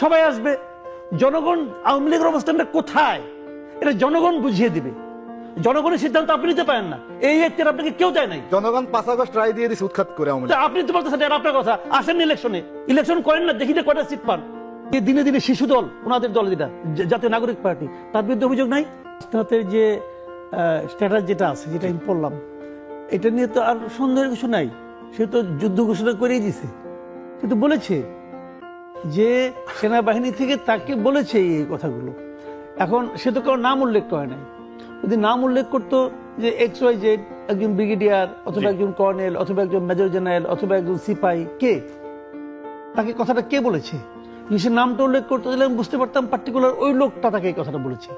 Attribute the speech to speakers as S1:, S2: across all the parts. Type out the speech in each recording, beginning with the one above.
S1: সবাই আসবে। জনগণ আওয়ামী লীগের অবস্থানটা কোথায়? এটা জনগণ বুঝিয়ে দিবে। জনগণের সিদ্ধান্ত আপনি নিতে পারেন না। এই এখতিয়ার আপনাকে কেউ দেয় নাই।
S2: জনগণ পাঁচ আগস্ট রায় দিয়ে দিচ্ছে উৎখাত করে আওয়ামী লীগ।
S1: আপনি তো বলতেছেন এটা আপনার কথা। আসেন ইলেকশনে। ইলেকশন করেন না দেখি না কয়টা সিট পান। এই দিনে দিনে শিশু দল ওনাদের দল যেটা জাতীয় নাগরিক পার্টি তার বিরুদ্ধে অভিযোগ নাই? রাস্তাতের যে স্ট্যাটাস যেটা আছে যেটা আমি পড়লাম এটা নিয়ে তো আর সন্দেহের কিছু নাই। সে তো যুদ্ধ ঘোষণা করেই দিছে। সে তো বলেছে যে সেনাবাহিনী থেকে তাকে বলেছে এই কথাগুলো। এখন সে তো কারও নাম উল্লেখ করে নাই। যদি নাম উল্লেখ করতো যে এক্স ওয়াই জেড একজন ব্রিগেডিয়ার অথবা একজন কর্নেল অথবা একজন মেজর জেনারেল অথবা একজন সিপাহি কে? তাকে কথাটা কে বলেছে? সে নামটা উল্লেখ করতো তাহলে আমি বুঝতে পারতাম পার্টিকুলার ওই লোকটা তাকে এই কথাটা বলেছে।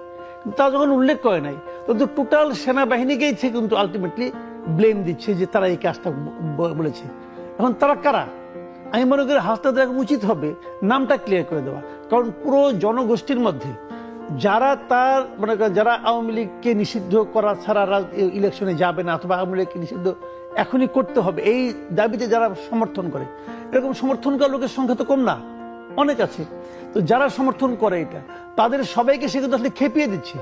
S1: তা যখন উল্লেখ করে নাই তো টোটাল সেনাবাহিনীকেই সে কিন্তু আলটিমেটলি ব্লেম দিচ্ছে যে তারা এই কাজটা বলেছে। এখন তারা কারা? আমি মনে করি হাসতে দেখা উচিত হবে নামটা ক্লিয়ার করে দেওয়া। কারণ পুরো জনগোষ্ঠীর মধ্যে যারা তার মনে করেন যারা আওয়ামী লীগকে নিষিদ্ধ করা ছাড়া ইলেকশনে যাবে না অথবা আওয়ামী লীগকে নিষিদ্ধ এখনই করতে হবে এই দাবিতে যারা সমর্থন করে। এরকম সমর্থন করার লোকের সংখ্যা তো কম না অনেক আছে। তো যারা সমর্থন করে এটা তাদের সবাইকে সে কিন্তু আসলে খেপিয়ে দিচ্ছে।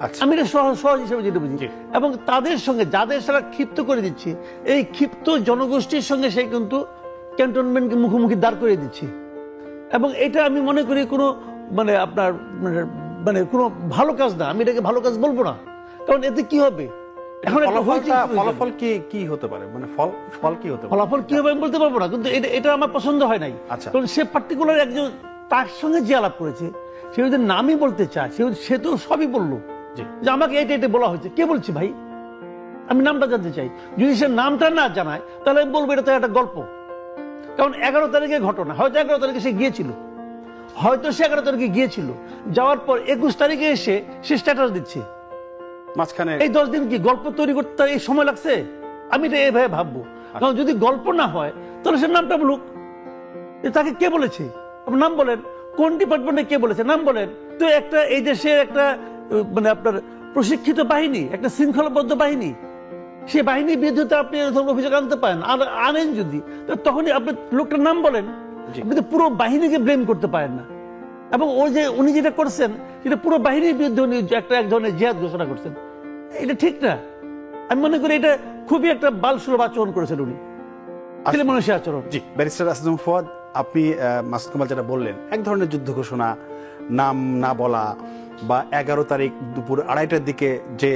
S2: আচ্ছা।
S1: আমি এটা সহজ সহজ হিসেবে যেটা বুঝি। এবং তাদের সঙ্গে যাদের সারা ক্ষিপ্ত করে দিচ্ছে এই ক্ষিপ্ত জনগোষ্ঠীর সঙ্গে সে কিন্তু ক্যান্টনমেন্টকে মুখোমুখি দাঁড় করে দিচ্ছি। এবং এটা আমি মনে করি কোনো মানে আপনার মানে মানে কোনো ভালো কাজ না। আমি এটাকে ভালো কাজ বলব না। কারণ এতে কি হবে? এখন
S3: ফলাফল কি কি হতে পারে? মানে ফল ফল কি হতে পারে?
S1: ফলাফল কি হবে আমি বলতে পারব না কিন্তু এটা এটা আমার পছন্দ হয় নাই।
S3: আচ্ছা।
S1: কারণ সে পার্টিকুলার একজন তার সঙ্গে যে আলাপ করেছে সে যদি নামই বলতে চায় সে সে তো সবই বলল। যে আমাকে এটা এটা বলা হয়েছে। কে বলছে ভাই? আমি নামটা জানতে চাই। যদি সে নামটা না জানায় তাহলে আমি বলব এটা তো একটা গল্প। কারণ এগারো তারিখে ঘটনা। হয়তো এগারো তারিখে সে গিয়েছিল। হয়তো সে এগারো তারিখে গিয়েছিল। যাওয়ার পর একুশ তারিখে এসে সে স্ট্যাটাস দিচ্ছে।
S3: মাঝখানে
S1: এই দশ দিন কি গল্প তৈরি করতে এই সময় লাগছে? আমি এটা এভাবে ভাববো। কারণ যদি গল্প না হয় তাহলে সে নামটা বলুক। তাকে কে বলেছে? আপনার নাম বলেন। কোন ডিপার্টমেন্টে কে বলেছে? নাম বলেন। তো একটা এই দেশের একটা মানে আপনার প্রশিক্ষিত বাহিনী একটা শৃঙ্খলাবদ্ধ বাহিনী সে বাহিনীর বিরুদ্ধে আপনি এরকম অভিযোগ আনতে পারেন। আর আনেন যদি তখনই আপনি লোকটার নাম বলেন। আপনি তো পুরো বাহিনীকে ব্লেম করতে পারেন না। এবং ওই যে উনি যেটা করছেন সেটা পুরো বাহিনীর বিরুদ্ধে উনি একটা এক ধরনের জিহাদ ঘোষণা করছেন। এটা ঠিক না। আমি মনে করি এটা খুবই একটা বাল সুলভ আচরণ করেছেন উনি। মানুষের আচরণ।
S3: জি ব্যারিস্টার আসদম ফুয়াদ আপনি মাসুদ কামাল যেটা বললেন এক ধরনের যুদ্ধ ঘোষণা নাম না বলা বা এগারো তারিখ দুপুর আড়াইটার দিকে যে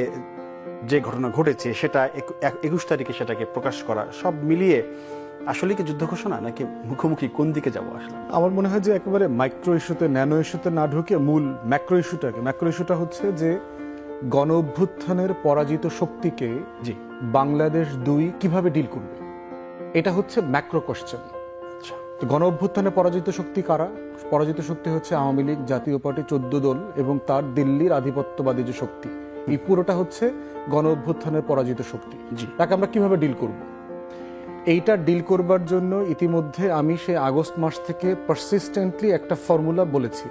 S3: যে ঘটনা ঘটেছে সেটা একু- এক- একুশ তারিখে সেটাকে প্রকাশ করা সব মিলিয়ে আসলে কি যুদ্ধ ঘোষণা নাকি মুখোমুখি কোন দিকে যাব আসলে?
S4: আমার মনে হয় যে একেবারে মাইক্রো ইস্যুতে ন্যানো ইস্যুতে না ঢুকে মূল ম্যাক্রো ইস্যুটাকে ম্যাক্রো ইস্যুটা হচ্ছে যে গণ অভ্যুত্থানের পরাজিত শক্তিকে
S3: জি।
S4: বাংলাদেশ দুই কীভাবে ডিল করবে? এটা হচ্ছে ম্যাক্রো কোশ্চেন
S3: আচ্ছা।
S4: তো গণ অভ্যুত্থানে পরাজিত শক্তি কারা? পরাজিত শক্তি হচ্ছে আওয়ামী লীগ জাতীয় পার্টি চোদ্দ দল এবং তার দিল্লির আধিপত্যবাদী যে শক্তি। এই পুরোটা হচ্ছে গণ অভ্যুত্থানের পরাজিত শক্তি।
S3: জি।
S4: তাকে আমরা কীভাবে ডিল করব? এইটা ডিল করবার জন্য ইতিমধ্যে আমি সে আগস্ট মাস থেকে পারসিস্টেন্টলি একটা ফর্মুলা বলেছি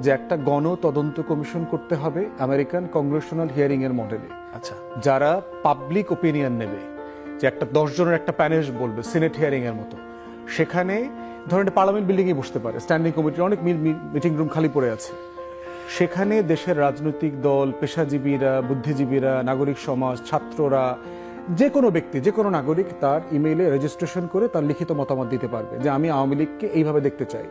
S4: যে একটা গণ তদন্ত কমিশন করতে হবে আমেরিকান কংগ্রেশনাল হিয়ারিং এর মডেলে
S3: আচ্ছা।
S4: যারা পাবলিক ওপিনিয়ন নেবে যে একটা দশ জনের একটা প্যানেল বলবে সিনেট হিয়ারিং এর মতো সেখানে ধরেন পার্লামেন্ট বিল্ডিং এ বসতে পারে স্ট্যান্ডিং কমিটির অনেক মিটিং রুম খালি পড়ে আছে। সেখানে দেশের রাজনৈতিক দল, পেশাজীবীরা, বুদ্ধিজীবীরা, নাগরিক সমাজ, ছাত্ররা, যে কোনো ব্যক্তি, যে কোনো নাগরিক তার ইমেইলে রেজিস্ট্রেশন করে তার লিখিত মতামত দিতে পারবে যে আমি আওয়ামী লীগকে এইভাবে দেখতে চাই।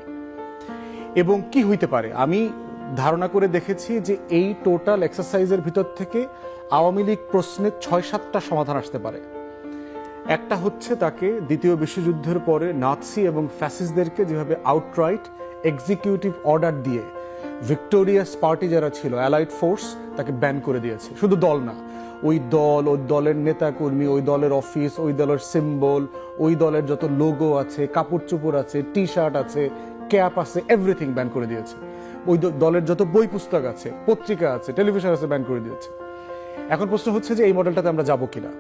S4: এবং কি হইতে পারে? আমি ধারণা করে দেখেছি যে এই টোটাল এক্সারসাইজের ভিতর থেকে আওয়ামী লীগ প্রশ্নের ছয় সাতটা সমাধান আসতে পারে। একটা হচ্ছে তাকে দ্বিতীয় বিশ্বযুদ্ধের পরে নাৎসি এবং ফ্যাসিসদেরকে যেভাবে আউটরাইট এক্সিকিউটিভ অর্ডার দিয়ে ভিক্টোরিয়াস পার্টি যারা ছিল অ্যালাইড ফোর্স তাকে ব্যান করে দিয়েছে। শুধু দল না, ওই দল, ওই দলের নেতাকর্মী, ওই দলের অফিস ওই দলের সিম্বল ওই দলের যত লোগো আছে কাপড় চোপড় আছে টি শার্ট আছে ক্যাপ আছে এভরিথিং ব্যান করে দিয়েছে। ওই দলের যত বই পুস্তক আছে, পত্রিকা আছে টেলিভিশন আছে ব্যান করে দিয়েছে। এখন প্রশ্ন হচ্ছে যে এই মডেলটাতে আমরা যাব কিনা?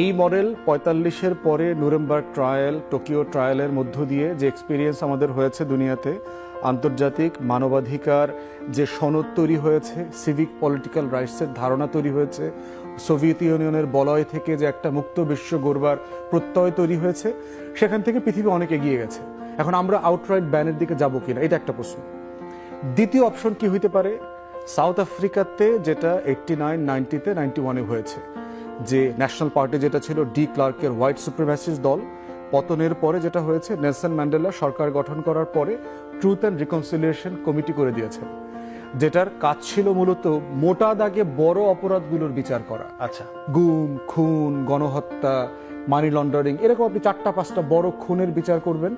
S4: এই মডেল পঁয়তাল্লিশের পরে নুরেমবার্গ ট্রায়াল টোকিও ট্রায়ালের মধ্য দিয়ে যে এক্সপিরিয়েন্স আমাদের হয়েছে দুনিয়াতে আন্তর্জাতিক মানবাধিকার যে সনদ তৈরি হয়েছে সিভিক পলিটিক্যাল রাইটসের ধারণা তৈরি হয়েছে সোভিয়েত ইউনিয়নের বলয় থেকে যে একটা মুক্ত বিশ্ব গড়বার প্রত্যয় তৈরি হয়েছে, সেখান থেকে পৃথিবী অনেক এগিয়ে গেছে। এখন আমরা আউটরাইট ব্যানের দিকে যাব কিনা, এটা একটা প্রশ্ন। দ্বিতীয় অপশন কি হইতে পারে? সাউথ আফ্রিকাতে যেটা এইটটি নাইন নাইনটিতে নাইনটি ওয়ানে হয়েছে, যে ন্যাশনাল পার্টি যেটা ছিল ডি ক্লার্কের হোয়াইট সুপ্রিম্যাসিস দল পতনের পরে যেটা হয়েছে নেলসন ম্যান্ডেলা সরকার গঠন করার পরে ট্রুথ অ্যান্ড রিকনসিলিয়েশন কমিটি করে দিয়েছেন যেটার কাজ ছিল মূলত মোটা দাগে বড় অপরাধগুলোর বিচার করা।
S3: আচ্ছা।
S4: গুম খুন গণহত্যা মানি লন্ডারিং এরকম আপনি চারটা পাঁচটা বড় খুনের বিচার করবেন।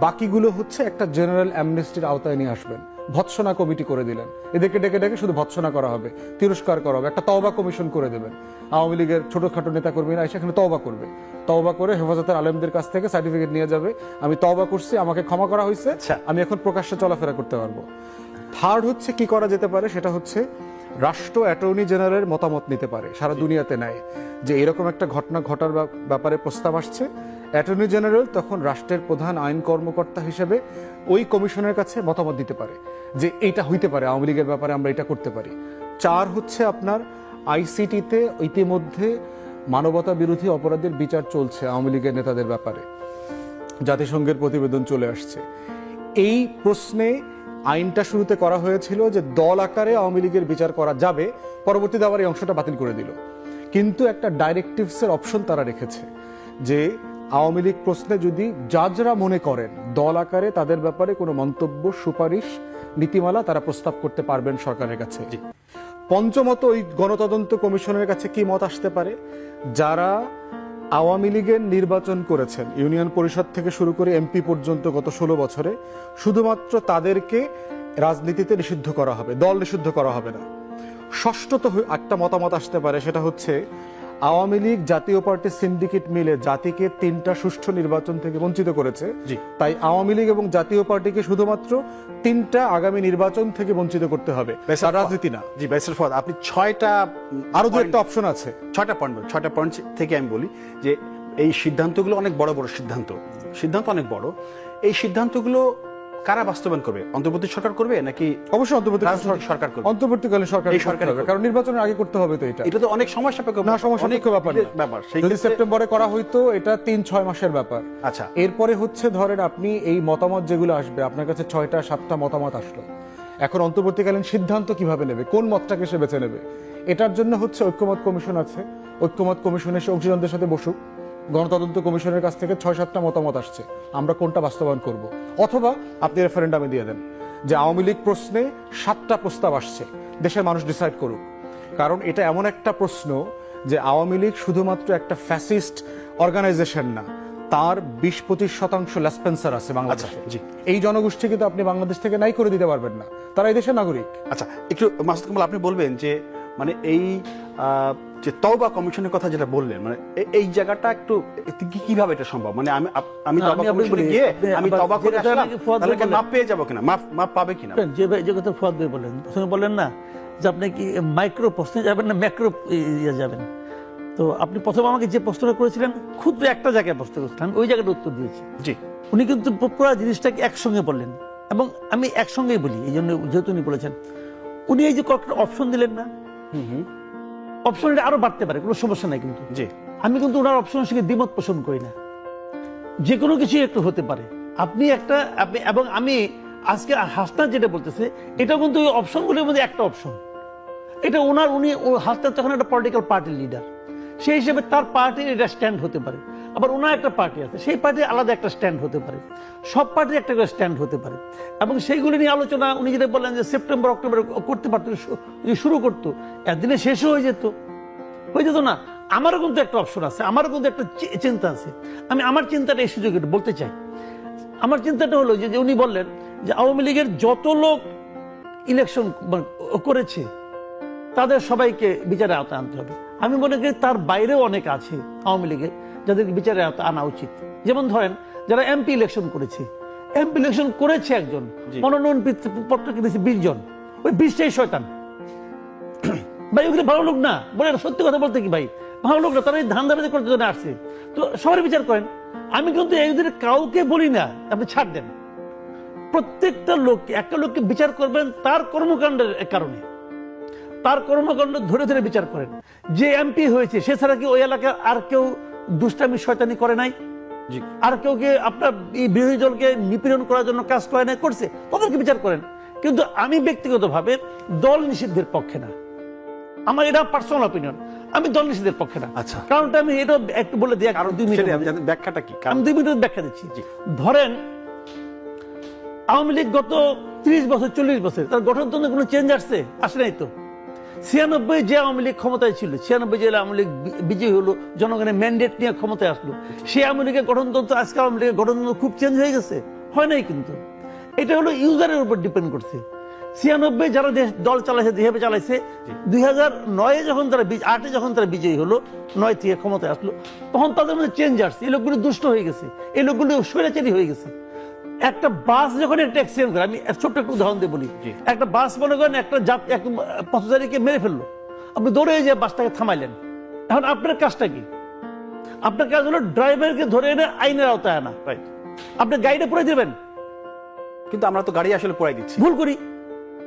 S4: বাকিগুলো হচ্ছে একটা জেনারেল অ্যামনেস্টির আওতায় নিয়ে আসবেন। ভৎসনা কমিটি করে দিলেন। এদেরকে ডেকে ডেকে শুধু ভৎসনা করা হবে তিরস্কার করা হবে একটা তওবা কমিশন করে দেবেন। আওয়ামী লীগের ছোটখাটো নেতা কর্মীরা এসে এখানে তওবা করবে। তওবা করে হেফাজতের আলেমদের কাছ থেকে সার্টিফিকেট নিয়ে যাবে। আমি তওবা করছি আমাকে ক্ষমা করা হয়েছে
S3: আচ্ছা।
S4: আমি এখন প্রকাশ্যে চলাফেরা করতে পারব। থার্ড হচ্ছে কি করা যেতে পারে? সেটা হচ্ছে রাষ্ট্র অ্যাটর্নি জেনারেলের মতামত নিতে পারে। সারা দুনিয়াতে নেয় যে এরকম একটা ঘটনা ঘটার ব্যাপারে প্রস্তাব আসছে অ্যাটর্নি জেনারেল তখন রাষ্ট্রের প্রধান আইন কর্মকর্তা হিসেবে ওই কমিশনের কাছে মতামত দিতে পারে। যে এইটা হইতে পারে, আওয়ামী লীগের ব্যাপারে আমরা এটা করতে পারি। চার হচ্ছে আপনার আইসিটিতে ইতিমধ্যে মানবতা বিরোধী অপরাধের বিচার চলছে আওয়ামী লীগের নেতাদের ব্যাপারে। জাতিসংঘের প্রতিবেদন চলে আসছে। এই প্রশ্নে আইনটা শুরুতে করা হয়েছিল যে দল আকারে আওয়ামী লীগের বিচার করা যাবে, পরবর্তীতে আবার এই অংশটা বাতিল করে দিল। কিন্তু একটা ডাইরেক্টিভসের অপশন তারা রেখেছে যে আওয়ামী লীগ প্রশ্নে যদি জাজরা মনে করেন দল আকারে তাদের ব্যাপারে কোনো মন্তব্য, সুপারিশ নীতিমালা তারা প্রস্তাব করতে পারবেন সরকারের কাছে। পঞ্চমত ওই গণতদন্ত কমিশনের কাছে কি মত আসতে পারে? যারা আওয়ামী লীগের নির্বাচন করেছেন ইউনিয়ন পরিষদ থেকে শুরু করে এমপি পর্যন্ত গত ষোলো বছরে শুধুমাত্র তাদেরকে রাজনীতিতে নিষিদ্ধ করা হবে দল নিষিদ্ধ করা হবে না। ষষ্ঠত একটা মতামত আসতে পারে সেটা হচ্ছে আওয়ামী লীগ জাতীয় পার্টির সিন্ডিকেট মিলে জাতিকে তিনটা সুষ্ঠু নির্বাচন থেকে বঞ্চিত করেছে। তাই আওয়ামী লীগ এবং জাতীয় পার্টিকে শুধুমাত্র তিনটা আগামী নির্বাচন থেকে বঞ্চিত করতে হবে। রাজনীতি না।
S3: জি বাইসেল ফদ আপনি ছয়টা
S4: আরও দু একটা অপশন আছে।
S3: ছয়টা পয়েন্ট ছয়টা পয়েন্ট থেকে আমি বলি যে এই সিদ্ধান্তগুলো অনেক বড় বড় সিদ্ধান্ত। সিদ্ধান্ত অনেক বড়। এই সিদ্ধান্তগুলো কারা বাস্তবায়ন করবে? অন্তর্বর্তী সরকার করবে নাকি
S4: অবশ্যই অন্তর্বর্তী
S3: সরকার করবে?
S4: অন্তর্বর্তীকালীন সরকার
S3: এই করবে।
S4: কারণ নির্বাচনের আগে করতে হবে তো এটা।
S3: এটা তো অনেক সময় সাপেক্ষ
S4: না সমস্যা
S3: অনেক
S4: ব্যাপার।
S3: ব্যাপার। সেই
S4: যদি সেপ্টেম্বরে করা হইতো এটা তিন ছয় মাসের ব্যাপার।
S3: আচ্ছা।
S4: এরপরে হচ্ছে ধরেন আপনি এই মতামত যেগুলো আসবে আপনার কাছে ছয়টা সাতটা মতামত আসলো। এখন অন্তর্বর্তীকালীন সিদ্ধান্ত কীভাবে নেবে? কোন মতটাকে সে বেছে নেবে? এটার জন্য হচ্ছে ঐক্যমত কমিশন আছে। ঐক্যমত কমিশন এসে অংশীদারদের সাথে বসুক। গণতদন্ত কমিশনের কাছ থেকে ছয় সাতটা মতামত আসছে। আমরা কোনটা বাস্তবায়ন করব? অথবা আপনি রেফারেন্ডামে দিয়ে দেন যে আওয়ামী লীগ প্রশ্নে সাতটা প্রস্তাব আসছে। দেশের মানুষ ডিসাইড করুক। কারণ এটা এমন একটা প্রশ্ন যে আওয়ামী লীগ শুধুমাত্র একটা ফ্যাসিস্ট অর্গানাইজেশন না তার বিশ পঁচিশ শতাংশ লেসপেন্সার আছে বাংলাদেশে।
S3: আচ্ছা, জি।
S4: এই জনগোষ্ঠীকে তো আপনি বাংলাদেশ থেকে নাই করে দিতে পারবেন না। তারা এই দেশের নাগরিক।
S3: আচ্ছা একটু মাসুদ কামাল আপনি বলবেন যে মানে এই যে তওবা কমিশনের কথা যেটা বললেন মানে এই জায়গাটা একটু কীভাবে এটা সম্ভব? মানে আমি আমি তওবা কমিশনে গিয়ে আমি তওবা করে আসলাম তাহলে কি মাপ পেয়ে যাব কিনা? মাপ মাপ পাবে কিনা?
S1: যে যে কথা ফুয়াদ ভাই বলেন প্রথমে বললেন না যে আপনি কি মাইক্রো প্রশ্নে যাবেন না ম্যাক্রো ইয়ে যাবেন? তো আপনি প্রথম আমাকে যে প্রশ্নটা করেছিলেন ক্ষুদ্র একটা জায়গায় প্রশ্ন করেছিলেন আমি ওই জায়গাটা উত্তর দিয়েছি।
S3: জি।
S1: উনি কিন্তু পুরো জিনিসটাকে একসঙ্গে বললেন এবং আমি একসঙ্গেই বলি এই জন্য যেহেতু উনি বলেছেন। উনি এই যে কয়েকটা অপশন দিলেন না অপশনটা আরও বাড়তে পারে কোনো সমস্যা নাই কিন্তু।
S3: জি।
S1: আমি কিন্তু ওনার অপশনের সঙ্গে দ্বিমত পোষণ করি না। যে কোনো কিছু একটু হতে পারে। আপনি একটা আপনি এবং আমি আজকে হাসনাত যেটা বলতেছে এটা কিন্তু ওই অপশনগুলির মধ্যে একটা অপশন এটা ওনার উনি হাসনাত তখন একটা পলিটিক্যাল পার্টির লিডার সেই হিসেবে তার পার্টির এটা স্ট্যান্ড হতে পারে। আবার ওনার একটা পার্টি আছে, সেই পার্টির আলাদা একটা স্ট্যান্ড হতে পারে। সব পার্টির একটা করে স্ট্যান্ড হতে পারে। এবং সেইগুলি নিয়ে আলোচনা, উনি যেটা বললেন যে সেপ্টেম্বর অক্টোবরে করতে পারতো, যদি শুরু করতো, একদিনে শেষও হয়ে যেত। হয়ে যেত না। আমারও কিন্তু একটা অপশন আছে, আমারও কিন্তু একটা চিন্তা আছে। আমি আমার চিন্তাটা এই সুযোগে বলতে চাই। আমার চিন্তাটা হলো যে উনি বললেন যে, আওয়ামী লীগের যত লোক ইলেকশন করেছে, তাদের সবাইকে বিচারে আওতায় আনতে হবে। আমি মনে করি তার বাইরেও অনেক আছে আওয়ামী লীগের। যাদেরকে বিচারে আনা উচিত। যেমন ধরেন যারা এমপি ইলেকশন করেছে। এমপি ইলেকশন করেছে একজন মনোনয়ন পত্র- কিনেছে বিশ জন। ওই বিশটাই শয়তান। ভাই ওগুলো ভালো লোক না। বলে সত্যি কথা বলতে কি ভাই? ভালো লোক না তারা এই ধান দাবাজি করতে জন্য আসছে। তো সবারই বিচার করেন। আমি কিন্তু এদের কাউকে বলি না আপনি ছাড় দেন। প্রত্যেকটা লোককে একটা লোককে বিচার করবেন তার কর্মকাণ্ডের কারণে। তার কর্মকাণ্ড ধরে ধরে বিচার করেন। যে এমপি হয়েছে সে ছাড়া কি ওই এলাকার আর কেউ দুষ্টামি শয়তানি করে নাই? আর কেউ কে আপনার এই বিরোধী দলকে নিপীড়ন করার জন্য কাজ করে না করছে? তাদেরকে বিচার করেন? কিন্তু আমি ব্যক্তিগতভাবে দল নিষিদ্ধের পক্ষে না। আমার এটা পার্সোনাল অপিনিয়ন আমি দল নিষিদ্ধের পক্ষে না।
S3: আচ্ছা।
S1: কারণটা আমি এটা একটু বলে দিই কারণ দুই মিনিট
S3: আমি ব্যাখ্যাটা কি?
S1: আমি দুই মিনিট ব্যাখ্যা দিচ্ছি। ধরেন আওয়ামী লীগ গত ত্রিশ বছর চল্লিশ বছর তার গঠনতন্ত্রে কোনো চেঞ্জ আসছে? আসে নাই তো? ছিয়ানব্বই যে আওয়ামী লীগ ক্ষমতায় ছিল ছিয়ানব্বই যে আওয়ামী লীগ বিজয়ী হলো জনগণের ম্যান্ডেট নিয়ে ক্ষমতায় আসলো সেই আওয়ামী লীগের গঠনতন্ত্র আজকে আওয়ামী লীগের গঠনতন্ত্র খুব চেঞ্জ হয়ে গেছে। হয় নাই কিন্তু। এটা হলো ইউজারের উপর ডিপেন্ড করছে। ছিয়ানব্বই যারা দেশ দল চালাইছে যেভাবে চালাইছে দুই হাজার নয়ে যখন তারা আটে যখন তারা বিজয়ী হলো নয় থেকে ক্ষমতায় আসলো তখন তাদের মধ্যে চেঞ্জ আসছে। এই লোকগুলো দুষ্ট হয়ে গেছে। এই লোকগুলো স্বৈরাচারী হয়ে গেছে। একটা বাস যখন একটা অ্যাক্সিডেন্ট করে আমি ছোট্ট একটা উদাহরণ দিয়ে বলি। একটা বাস মনে করেন একটা পথচারীকে মেরে ফেলল। আপনি দৌড়ে যে বাসটাকে থামাইলেন। এখন আপনার কাজটা কি? আপনার কাজ হলো ড্রাইভারকে ধরে এনে আইনের আওতায় আনা. আপনি গাড়িটা পরে দেবেন।
S3: কিন্তু আমরা তো গাড়ি আসলে পড়াই দিচ্ছি।
S1: ভুল করি।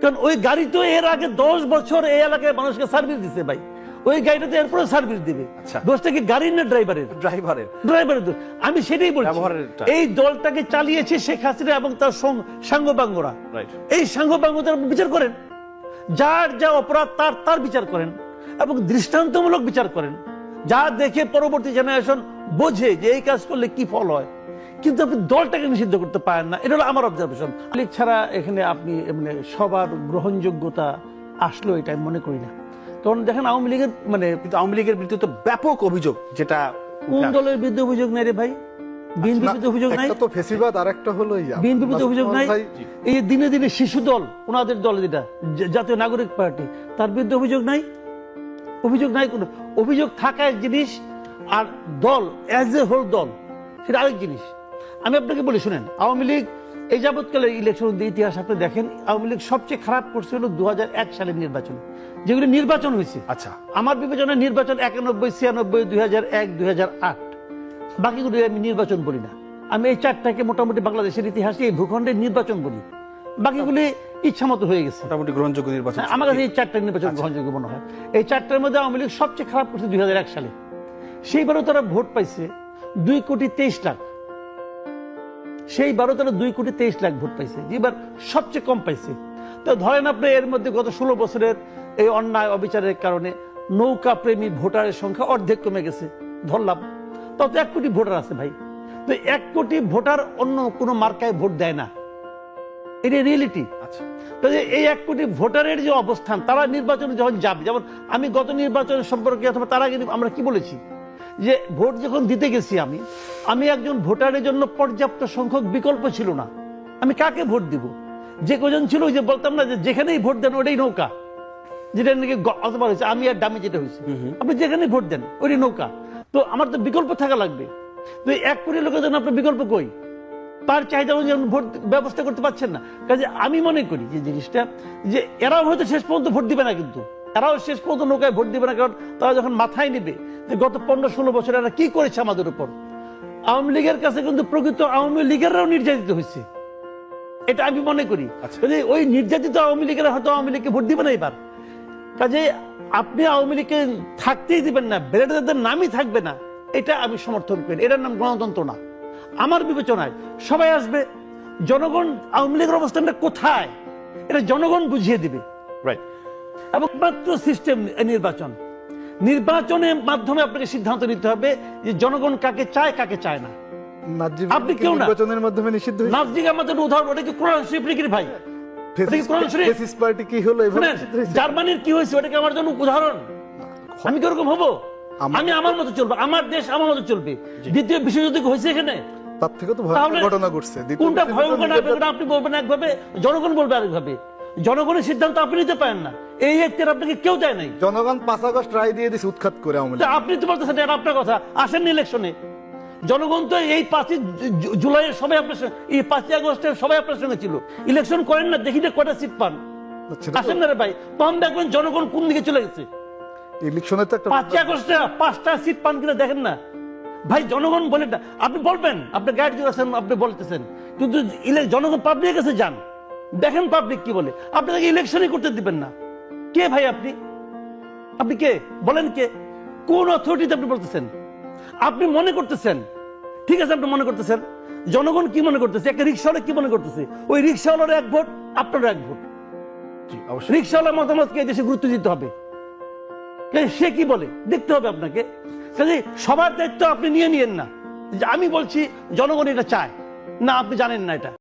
S1: কারণ ওই গাড়ি তো এর আগে দশ বছর এই এলাকায় মানুষকে সার্ভিস দিচ্ছে ভাই। ওই গাড়িটা তো এরপরে সার্ভিস দিবে।
S3: আচ্ছা।
S1: দোষটা কি গাড়ির না ড্রাইভারের
S3: ড্রাইভারের
S1: ড্রাইভারের দোষ। আমি সেটাই বলছি। এই দলটাকে চালিয়েছে শেখ হাসিনা এবং তার সঙ্গ- সাঙ্গপাঙ্গরা
S3: রাইট
S1: এই সাঙ্গপাঙ্গদের বিচার করেন। যার যা অপরাধ তার তার বিচার করেন এবং দৃষ্টান্তমূলক বিচার করেন। যা দেখে পরবর্তী জেনারেশন বোঝে যে এই কাজ করলে কি ফল হয়। কিন্তু আপনি দলটাকে নিষিদ্ধ করতে পারেন না। এটা হলো আমার অবজারভেশন লীগ ছাড়া এখানে আপনি মানে সবার গ্রহণযোগ্যতা আসলো এটা আমি মনে করি না। তখন দেখেন আওয়ামী লীগের মানে
S3: কিন্তু আওয়ামী লীগের বিরুদ্ধে তো ব্যাপক অভিযোগ যেটা
S1: কোন দলের বিরুদ্ধে অভিযোগ নাই রে ভাই? বিএনপির অভিযোগ নাই?
S2: তো ফেসিবাদ আর একটা হলো
S1: অভিযোগ নাই? এই দিনে দিনে শিশু দল ওনাদের দল যেটা জাতীয় নাগরিক পার্টি তার বিরুদ্ধে অভিযোগ নাই? অভিযোগ নাই কোনো? অভিযোগ থাকা এক জিনিস আর দল অ্যাজ এ হোল দল সেটা আরেক জিনিস। আমি আপনাকে বলি শুনেন আওয়ামী লীগ এই যাবৎকালের ইলেকশন ইতিহাস আপনি দেখেন আওয়ামী লীগ সবচেয়ে খারাপ করছে হলো দু সালের নির্বাচন। যেগুলি নির্বাচন হয়েছে।
S3: আচ্ছা।
S1: আমার বিবেচনায় নির্বাচন একানব্বই ছিয়ানব্বই দুই হাজার এক দুই হাজার আট। বাকিগুলো আমি নির্বাচন বলি না। আমি এই চারটাকে মোটামুটি বাংলাদেশের ইতিহাসে এই ভূখণ্ডের নির্বাচন বলি। বাকিগুলি ইচ্ছা মতো হয়ে গেছে।
S3: মোটামুটি গ্রহণযোগ্য নির্বাচন
S1: হ্যাঁ, আমার কাছে এই চারটা নির্বাচন গ্রহণযোগ্য মনে হয়। এই চারটার মধ্যে আওয়ামী লীগ সবচেয়ে খারাপ করছে দুই হাজার এক সালে। সেইবারও তারা ভোট পাইছে দুই কোটি তেইশ লাখ। সেইবারও তারা দুই কোটি তেইশ লাখ ভোট পাইছে এবার সবচেয়ে কম পাইছে। তো ধরেন আপনি এর মধ্যে গত ষোলো বছরের এই অন্যায় অবিচারের কারণে নৌকা প্রেমী ভোটারের সংখ্যা অর্ধেক কমে গেছে ধরলাম। তত এক কোটি ভোটার আছে ভাই। তো এক কোটি ভোটার অন্য কোনো মার্কায় ভোট দেয় না। এটা রিয়েলিটি
S3: আচ্ছা।
S1: এই এক কোটি ভোটারের যে অবস্থান তারা নির্বাচনে যখন যাবে যেমন আমি গত নির্বাচন সম্পর্কে অথবা তার আগে আমরা কি বলেছি? যে ভোট যখন দিতে গেছি আমি আমি একজন ভোটারের জন্য পর্যাপ্ত সংখ্যক বিকল্প ছিল না। আমি কাকে ভোট দিব? যে কজন ছিল ওই যে বলতাম না যে যেখানেই ভোট দেন ওটাই নৌকা। যেটা নাকি অথবা হয়েছে আমি আর দামি যেটা হয়েছে। আপনি যেখানেই ভোট দেন ওইটাই নৌকা। তো আমার তো বিকল্প থাকা লাগবে। তো এক কোটি লোকের জন্য আপনার বিকল্প কই? তার চাহিদা অনুযায়ী ভোট ব্যবস্থা করতে পারছেন না। কাজে আমি মনে করি যে জিনিসটা যে এরাও হয়তো শেষ পর্যন্ত ভোট দিবে না কিন্তু। এরাও শেষ পর্যন্ত নৌকায় ভোট দিবে না কারণ তারা যখন মাথায় নিবে যে গত পনেরো ষোলো বছর এরা কি করেছে আমাদের উপর আওয়ামী লীগের কাছে কিন্তু প্রকৃত আওয়ামী লীগেররাও নির্যাতিত হয়েছে। এটা আমি মনে করি।
S3: আচ্ছা।
S1: ওই নির্যাতিত আওয়ামী লীগেরা হয়তো আওয়ামী লীগকে ভোট দিবে না এবার। কাজে আপনি আওয়ামী লীগকে থাকতেই দিবেন না বেড়ে নামই থাকবে না এটা আমি সমর্থন করি। এটার নাম গণতন্ত্র না। আমার বিবেচনায় সবাই আসবে জনগণ আওয়ামী লীগের অবস্থানটা কোথায়? এটা জনগণ বুঝিয়ে দিবে। এবং মাত্র সিস্টেম নির্বাচন। নির্বাচনের মাধ্যমে আপনাকে সিদ্ধান্ত নিতে হবে যে জনগণ কাকে চায় কাকে চায় না। আপনি কেউ
S2: নির্বাচনের মাধ্যমে নিষিদ্ধ
S1: আমাদের উদাহরণ ওটা কি কোরআন শরীফ নাকি ভাই? কি
S2: হলো?
S1: জার্মানির কি হয়েছে ওটাকে আমার জন্য উদাহরণ? আমি কি ওরকম হব? আমি আমার মতো চলবো আমার দেশ আমার মতো চলবে। দ্বিতীয় বিশ্বযুদ্ধ কি হয়েছে এখানে?
S2: তার থেকে তো ঘটনা ঘটছে।
S1: কোনটা ভয়ঙ্কর আপনি বলবেন একভাবে জনগণ বলবে আরেকভাবে। জনগণের সিদ্ধান্ত আপনি নিতে পারেন না। এই এখতিয়ার আপনাকে কেউ দেয় নাই।
S2: জনগণ পাঁচ আগস্ট রায় দিয়ে দিছে উৎখাত করে।
S1: আপনি তো বলতেছেন এটা আপনার কথা। আসেন ইলেকশনে। জনগণ তো এই পাঁচই জুলাইয়ের সবাই আপনার সঙ্গে- এই পাঁচই আগস্টের সবাই আপনার সঙ্গে ছিল। ইলেকশন করেন না দেখি কয়টা সিট পান। আসেন না রে ভাই তখন দেখবেন জনগণ কোন দিকে চলে গেছে?
S2: ইলেকশনে তো একটা
S1: পাঁচই আগস্টে পাঁচটা সিট পান কিনা দেখেন না। ভাই জনগণ বলে না। আপনি বলবেন আপনি গাইড আছেন আপনি বলতেছেন। কিন্তু জনগণ পাবলিকের কাছে যান। দেখেন পাবলিক কি বলে। আপনাকে ইলেকশনই করতে দিবেন না। কে ভাই আপনি? আপনি কে? বলেন কে? কোন অথরিটিতে আপনি বলতেছেন? আপনি মনে করতেছেন? ঠিক আছে আপনি মনে করতেছেন? জনগণ কি মনে করতেছে? একটা রিক্সাওয়ালা কি মনে করতেছে? ওই রিক্সাওয়ালার এক ভোট আপনারও এক ভোট। রিক্সাওয়ালার মতামতকে এই দেশে গুরুত্ব দিতে হবে। সে কি বলে? দেখতে হবে আপনাকে। কাজে সবার দায়িত্ব আপনি নিয়ে নিয়েন না। আমি বলছি জনগণ এটা চায়। না আপনি জানেন না এটা।